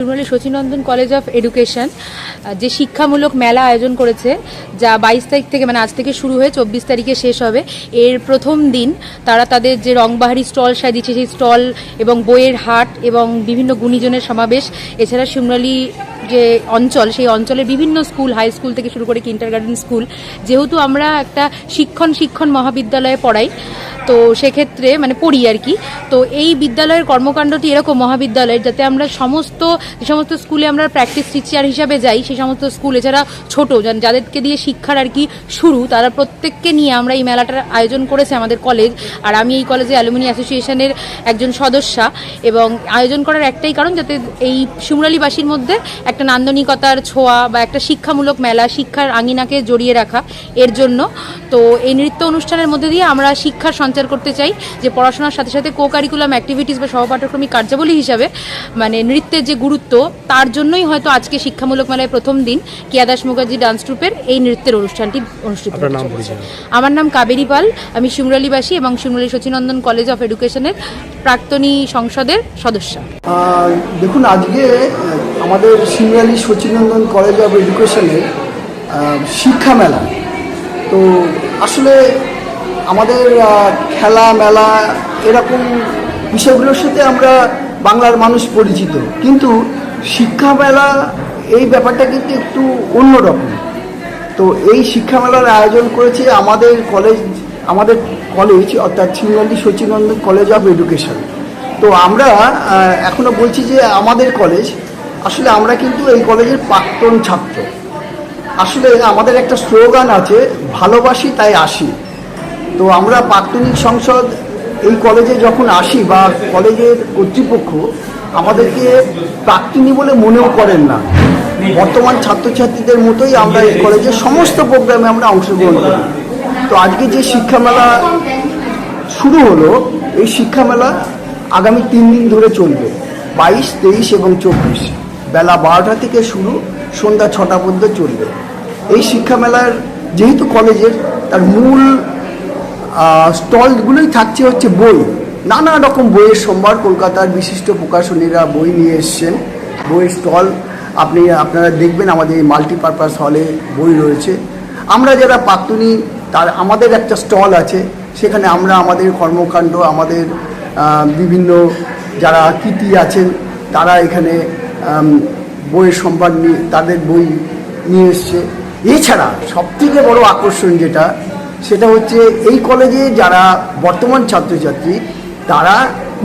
Shimurali Sachinandan college of education যে শিক্ষামূলক মেলা আয়োজন করেছে, যা বাইশ তারিখ থেকে মানে আজ থেকে শুরু হয়ে চব্বিশ তারিখে শেষ হবে। এর প্রথম দিন তারা তাদের যে রংবাহারি স্টল সাজিয়েছে, সেই স্টল এবং বইয়ের হাট এবং বিভিন্ন গুণীজনের সমাবেশ। এছাড়া শিমরালি যে অঞ্চল, সেই অঞ্চলের বিভিন্ন স্কুল হাই স্কুল থেকে শুরু করে কিন্টার গার্ডেন স্কুল, যেহেতু আমরা একটা শিক্ষণ শিক্ষণ মহাবিদ্যালয়ে পড়াই, তো সেক্ষেত্রে মানে পড়ি আর কি। তো এই বিদ্যালয়ের কর্মকাণ্ডটি এরকম মহাবিদ্যালয়ের, যাতে আমরা সমস্ত, যে সমস্ত স্কুলে আমরা প্র্যাকটিস টিচার হিসাবে যাই সেই সমস্ত স্কুল, এছাড়া ছোটো যাদেরকে দিয়ে শিক্ষার আর কি শুরু, তারা প্রত্যেককে নিয়ে আমরা এই মেলাটার আয়োজন করেছে আমাদের কলেজ আর আমি এই কলেজে অ্যালুমিনি অ্যাসোসিয়েশনের একজন সদস্যা, এবং আয়োজন করার একটাই কারণ, যাতে এই শিমুরালিবাসীর মধ্যে একটা নান্দনিকতার ছোঁয়া বা একটা শিক্ষামূলক মেলা শিক্ষার আঙিনাকে জড়িয়ে রাখা এর জন্য। তো এই নৃত্য অনুষ্ঠানের মধ্যে দিয়ে আমরা শিক্ষার সঞ্চার করতে চাই যে পড়াশোনার সাথে সাথে কো কারিকুলাম অ্যাক্টিভিটিস বা সহপাঠক্রমিক কার্যাবলী হিসাবে মানে নৃত্যের যে গুরুত্ব তার জন্যই হয়তো আজকে শিক্ষামূলক মেলায় প্রথম দিন কিয়াদাস মুখার্জি ডান্স ট্রুপের এই নৃত্যের অনুষ্ঠানটি অনুষ্ঠিত? আমার নাম কাবেরী পাল আমি শিমরালিবাসী এবং শিমরালি শচীনন্দন কলেজ অফ এডুকেশনের প্রাক্তনী সংসদের সদস্যা। দেখুন আজকে আমাদের সিঙ্গালি সচিনন্দন কলেজ অফ এডুকেশনের আহ, শিক্ষা মেলা। তো আসলে আমাদের খেলা মেলা এরকম বিষয়গুলোর সাথে আমরা বাংলার মানুষ পরিচিত। কিন্তু শিক্ষা মেলা এই ব্যাপারটা কিন্তু একটু অন্যরকম। তো এই শিক্ষা মেলার আয়োজন করেছে আমাদের কলেজ আমাদের কলেজ অর্থাৎ Singali Sachinandan college of education. তো আমরা আহ, এখনও বলছি যে আমাদের কলেজ আসলে আমরা কিন্তু এই কলেজের প্রাক্তন ছাত্র। আসলে আমাদের একটা স্লোগান আছে, ভালোবাসি তাই আসি। তো আমরা প্রাক্তনিক সংসদ এই কলেজে যখন আসি বা কলেজের কর্তৃপক্ষ আমাদেরকে প্রাক্তনী বলে মনেও করেন না। বর্তমান ছাত্রছাত্রীদের মতোই আমরা এই কলেজের সমস্ত প্রোগ্রামে আমরা অংশগ্রহণ করি। তো আজকে যে শিক্ষা মেলা শুরু হলো, এই শিক্ষা মেলা আগামী তিন দিন ধরে চলবে, বাইশ, তেইশ এবং চব্বিশ। বেলা বারোটা থেকে শুরু সন্ধ্যা ছটা পর্যন্ত চলবে। এই শিক্ষা মেলার যেহেতু কলেজের, তার মূল স্টলগুলোই থাকছে হচ্ছে বই। নানা রকম বইয়ের সোমবার কলকাতার বিশিষ্ট প্রকাশনীরা বই নিয়ে এসছেন। বইয়ের স্টল, আপনি, আপনারা দেখবেন আমাদের এই মাল্টিপারপাস হলে বই রয়েছে। আমরা যারা প্রাক্তনী তার, আমাদের একটা স্টল আছে। সেখানে আমরা আমাদের কর্মকাণ্ড, আমাদের বিভিন্ন যারা কৃতি আছেন, তারা এখানে বইয়ের সম্ভার নিয়ে তাদের বই নিয়ে এসছে। এছাড়া সবথেকে বড় আকর্ষণ যেটা, সেটা হচ্ছে এই কলেজে যারা বর্তমান ছাত্রছাত্রী, তারা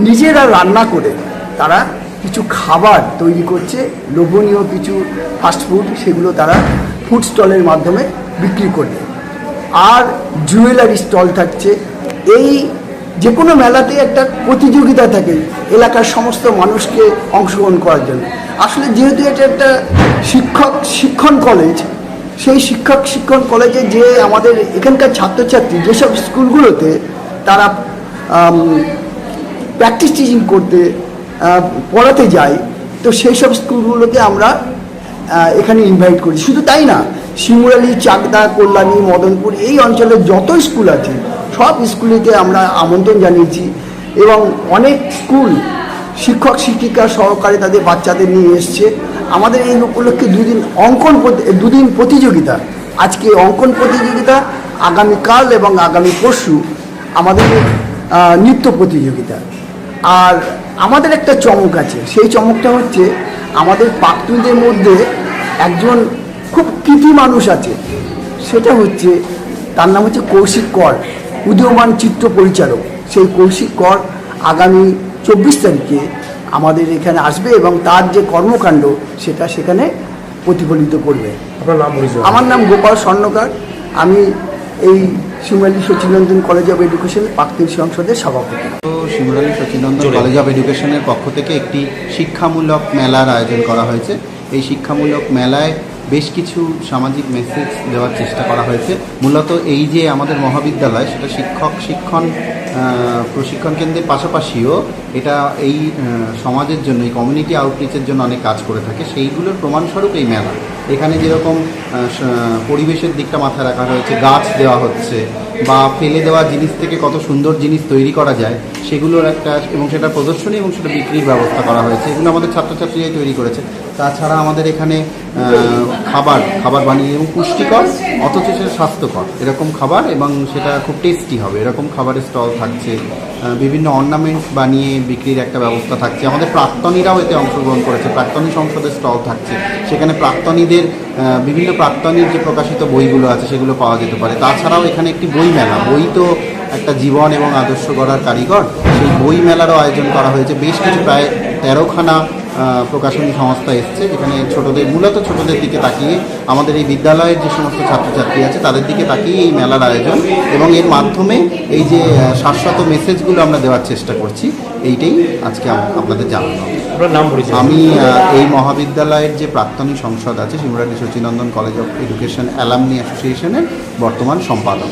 নিজেরা রান্না করে, তারা কিছু খাবার তৈরি করছে, লোভনীয় কিছু ফাস্টফুড সেগুলো তারা ফুড স্টলের মাধ্যমে বিক্রি করবে আর জুয়েলারি স্টল থাকছে। এই যে কোনো মেলাতে একটা প্রতিযোগিতা থাকে এলাকার সমস্ত মানুষকে অংশগ্রহণ করার জন্য। আসলে যেহেতু এটা একটা শিক্ষক শিক্ষণ কলেজ সেই শিক্ষক শিক্ষণ কলেজে যে আমাদের এখানকার ছাত্রছাত্রী যেসব স্কুলগুলোতে তারা প্র্যাকটিস টিচিং করতে পড়াতে যায়, তো সেই সব স্কুলগুলোকে আমরা এখানে ইনভাইট করি। শুধু তাই না, শিমুরালি, চাকদা, কল্যাণী, মদনপুর এই অঞ্চলের যত স্কুল আছে সব স্কুলেতে আমরা আমন্ত্রণ জানিয়েছি এবং অনেক স্কুল শিক্ষক, শিক্ষিকা সহকারে তাদের বাচ্চাদের নিয়ে এসছে। আমাদের এই উপলক্ষে দুদিন অঙ্কন দুদিন প্রতিযোগিতা। আজকে অঙ্কন প্রতিযোগিতা, আগামীকাল এবং আগামী পরশু আমাদের নৃত্য প্রতিযোগিতা। আর আমাদের একটা চমক আছে। সেই চমকটা হচ্ছে আমাদের প্রাক্তনীদের মধ্যে একজন খুব কৃতি মানুষ আছে। সেটা হচ্ছে, তার নাম হচ্ছে কৌশিক কর। উদীয়মান চিত্র পরিচালক সেই কৌশিক কর আগামী চব্বিশ তারিখে আমাদের এখানে আসবে এবং তার যে কর্মকাণ্ড সেটা সেখানে প্রতিফলিত করবে। আমার নাম গোপাল স্বর্ণকার। আমি এই Shimali Sachinandan college of education প্রাক্তন সংসদের সভাপতি। তো শিমুরালী সচিনন্দন কলেজ অফ এডুকেশনের পক্ষ থেকে একটি শিক্ষামূলক মেলার আয়োজন করা হয়েছে। এই শিক্ষামূলক মেলায় বেশ কিছু সামাজিক মেসেজ দেওয়ার চেষ্টা করা হয়েছে। মূলত এই যে আমাদের মহাবিদ্যালয়, সেটা শিক্ষক, শিক্ষণ প্রশিক্ষণ কেন্দ্রের পাশাপাশিও এটা এই সমাজের জন্য, এই কমিউনিটি আউটরিচের জন্য অনেক কাজ করে থাকে। সেইগুলোর প্রমাণস্বরূপ এই মেলা। এখানে যেরকম পরিবেশের দিকটা মাথায় রাখা হয়েছে, গাছ দেওয়া হচ্ছে, বা ফেলে দেওয়া জিনিস থেকে কত সুন্দর জিনিস তৈরি করা যায়, সেগুলোর একটা, এবং সেটা প্রদর্শনী এবং সেটা বিক্রির ব্যবস্থা করা হয়েছে, এগুলো আমাদের ছাত্রছাত্রীরাই তৈরি করেছে। তাছাড়া আমাদের এখানে খাবার খাবার বানিয়ে, এবং পুষ্টিকর, অথচ সেটা স্বাস্থ্যকর। এরকম খাবার এবং সেটা খুব টেস্টি হবে, এরকম খাবারের স্টল থাকছে বিভিন্ন অর্নামেন্টস বানিয়ে বিক্রির একটা ব্যবস্থা থাকছে। আমাদের প্রাক্তনীরাও এতে অংশগ্রহণ করেছে, প্রাক্তনী সংসদের স্টল থাকছে, সেখানে প্রাক্তনীদের আহ, বিভিন্ন প্রাক্তনের যে প্রকাশিত বইগুলো আছে সেগুলো পাওয়া যেতে পারে। তাছাড়াও এখানে একটি বই মেলা বই তো একটা জীবন এবং আদর্শ গড়ার কারিগর। সেই বই মেলারও আয়োজন করা হয়েছে। বেশ কিছু প্রায় তেরোখানা প্রকাশনী সংস্থা এসছে। যেখানে ছোটদের মূলত ছোটদের দিকে তাকিয়ে আমাদের এই বিদ্যালয়ের যে সমস্ত ছাত্রছাত্রী আছে তাদের দিকে তাকিয়ে এই মেলার আয়োজন এবং এর মাধ্যমে এই যে শাশ্বত মেসেজগুলো আমরা দেওয়ার চেষ্টা করছি এইটাই আজকে আপনাদের জানানো। আমি এই মহাবিদ্যালয়ের যে প্রাক্তনী সংসদ আছে Shimurati Sachinandan college of education alumni অ্যাসোসিয়েশনের বর্তমান সম্পাদক।